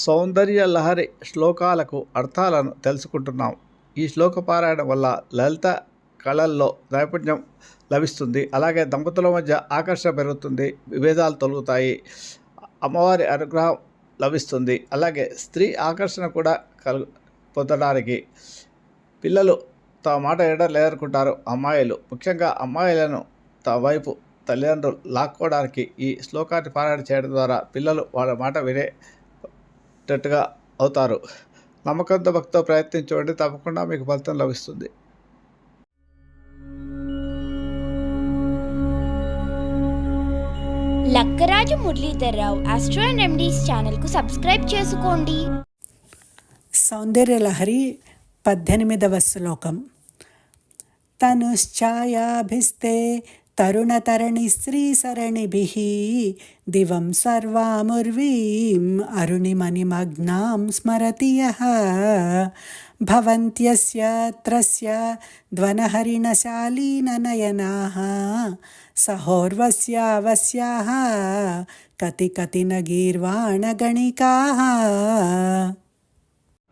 సౌందర్య లహరి శ్లోకాలకు అర్థాలను తెలుసుకుంటున్నాం. ఈ శ్లోక పారాయణం వల్ల లలిత కళల్లో నైపుణ్యం లభిస్తుంది. అలాగే దంపతుల మధ్య ఆకర్షణ పెరుగుతుంది. విభేదాలు తొలుగుతాయి. అమ్మవారి అనుగ్రహం లభిస్తుంది. అలాగే స్త్రీ ఆకర్షణ కూడా కలు పొందడానికి పిల్లలు తమ మాట ఎడలేదనుకుంటారు అమ్మాయిలు ముఖ్యంగా అమ్మాయిలను తమ వైపు తల్లిదండ్రులు లాక్కోవడానికి ఈ శ్లోకాన్ని పారాయణ చేయడం ద్వారా పిల్లలు వాళ్ళ మాట వినేటట్టుగా అవుతారు. నమ్మకంతో భక్తితో ప్రయత్నించండి తప్పకుండా మీకు ఫలితం లభిస్తుంది. Lakkaraju Muralidhar Rao astro and remedies ఛానల్కు సబ్స్క్రైబ్ చేసుకోండి. సౌందర్యలహరి పద్దెనిమిదవ శ్లోకం. తనుశ్చాయాభిస్తే తరుణతరణి స్త్రీసరణిభిः దివం సర్వాముర్వీం అరుణిమణిమగ్నాం స్మరతి యः భవంత్యస్య త్రస్య ధ్వనహరిణశాలీననయనాः సహోర్వస్యావస్యాः కతి కతి న గీర్వాణగణికాः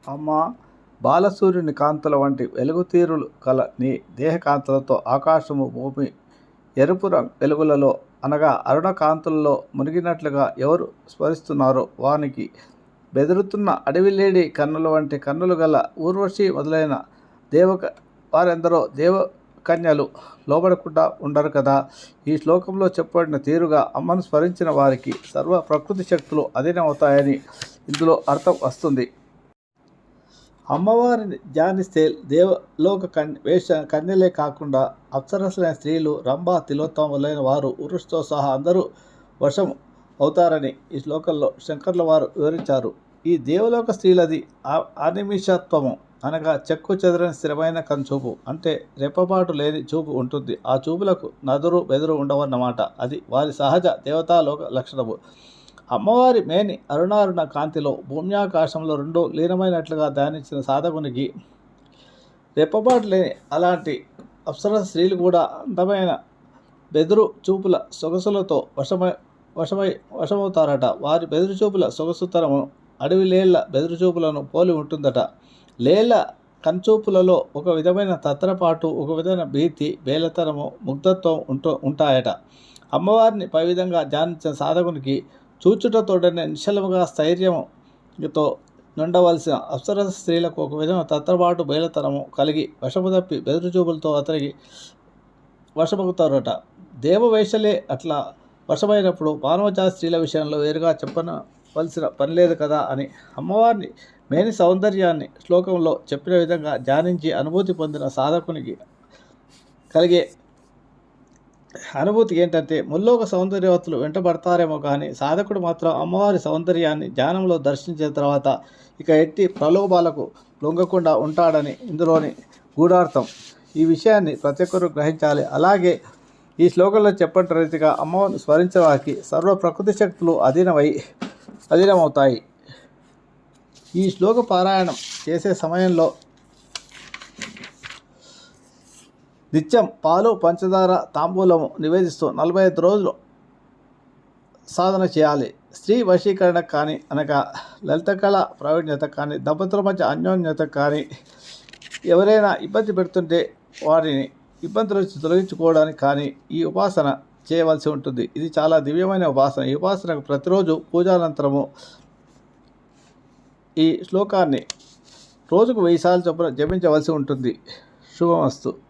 అమ్మా బాలసూర్యుని కాంతుల వంటి వెలుగుతీరులు కల నీ దేహకాంతలతో ఆకాశము భూమి ఎరుపు రంగు వెలుగులలో అనగా అరుణ కాంతులలో మునిగినట్లుగా ఎవరు స్మరిస్తున్నారో వానికి బెదురుతున్న అడవిలేడి కన్నుల వంటి కన్నులు గల ఊర్వశి మొదలైన దేవక వారెందరో దేవకన్యలు లోబడకుండా ఉండరు కదా. ఈ శ్లోకంలో చెప్పబడిన తీరుగా అమ్మను స్మరించిన వారికి సర్వ ప్రకృతి శక్తులు అధీనమవుతాయని ఇందులో అర్థం వస్తుంది. అమ్మవారిని ధ్యానిస్తే దేవలోక కన్ వేష కన్యలే కాకుండా అప్సరసులైన స్త్రీలు రంభ తిలోత్తములైన వారు ఉరుషుతో సహా అందరూ వశం అవుతారని ఈ శ్లోకంలో శంకర్ల వారు వివరించారు. ఈ దేవలోక స్త్రీలది ఆ- అనిమిషత్వము అనగా చెక్కు చెదరని స్థిరమైన కనుచూపు అంటే రెప్పపాటు లేని చూపు ఉంటుంది. ఆ చూపులకు నదురు బెదురు ఉండవన్నమాట. అది వారి సహజ దేవతాలోక లక్షణము. అమ్మవారి మేని అరుణారుణ కాంతిలో భూమ్యాకాశంలో రెండు లీనమైనట్లుగా ధ్యానించిన సాధకునికి రెప్పపాటు లేని అలాంటి అప్సర స్త్రీలు కూడా అందమైన బెదురు చూపుల సొగసులతో వశమై వశమై వశమవుతారట. వారి బెదురు చూపుల సొగసుతరము అడవి లేళ్ళ బెదురు చూపులను పోలి ఉంటుందట. లేళ్ళ కంచూపులలో ఒక విధమైన తత్రపాటు ఒక విధమైన భీతి బేలతనము ముగ్ధత్వం ఉంటూ ఉంటాయట. అమ్మవారిని పై విధంగా ధ్యానించిన సాధకునికి చూచుటతోడనే నిశ్చలముగా స్థైర్యముతో నుండవలసిన అప్సర స్త్రీలకు ఒక విధమైన తత్రబాటు బయలుతనము కలిగి వశము తప్పి బెదురుచూపులతో అతనికి వశమవుతారట దేవవేషలే అట్లా వశమైనప్పుడు మానవజాతి స్త్రీల విషయంలో వేరుగా చెప్పనవలసిన పని లేదు కదా అని అమ్మవారిని మేని సౌందర్యాన్ని శ్లోకంలో చెప్పిన విధంగా ధ్యానించి అనుభూతి పొందిన సాధకునికి కలిగే అనుభూతి ఏంటంటే ముల్లోక సౌందర్యవతులు వెంటబడతారేమో కానీ సాధకుడు మాత్రం అమ్మవారి సౌందర్యాన్ని ధ్యానంలో దర్శించిన తర్వాత ఇక ఎట్టి ప్రలోభాలకు లొంగకుండా ఉంటాడని ఇందులోని గూఢార్థం. ఈ విషయాన్ని ప్రతి ఒక్కరూ గ్రహించాలి. అలాగే ఈ శ్లోకంలో చెప్పిన రీతిగా అమ్మవారిని స్మరించే వారికి సర్వ ప్రకృతి శక్తులు అధీనమై అధీనమవుతాయి. ఈ శ్లోక పారాయణం చేసే సమయంలో నిత్యం పాలు పంచదార తాంబూలము నివేదిస్తూ నలభై ఐదు రోజులు సాధన చేయాలి. స్త్రీ వశీకరణ కానీ అనగా లలిత కళ ప్రావీణ్యత కానీ దంపతుల మధ్య అన్యోన్యత కానీ ఎవరైనా ఇబ్బంది పెడుతుంటే వారిని ఇబ్బందుల నుంచి తొలగించుకోవడానికి కానీ ఈ ఉపాసన చేయవలసి ఉంటుంది. ఇది చాలా దివ్యమైన ఉపాసన. ఈ ఉపాసనకు ప్రతిరోజు పూజానంతరము ఈ శ్లోకాన్ని రోజుకు వెయ్యి సార్లు చొప్పున జపించవలసి ఉంటుంది. శుభమస్తు.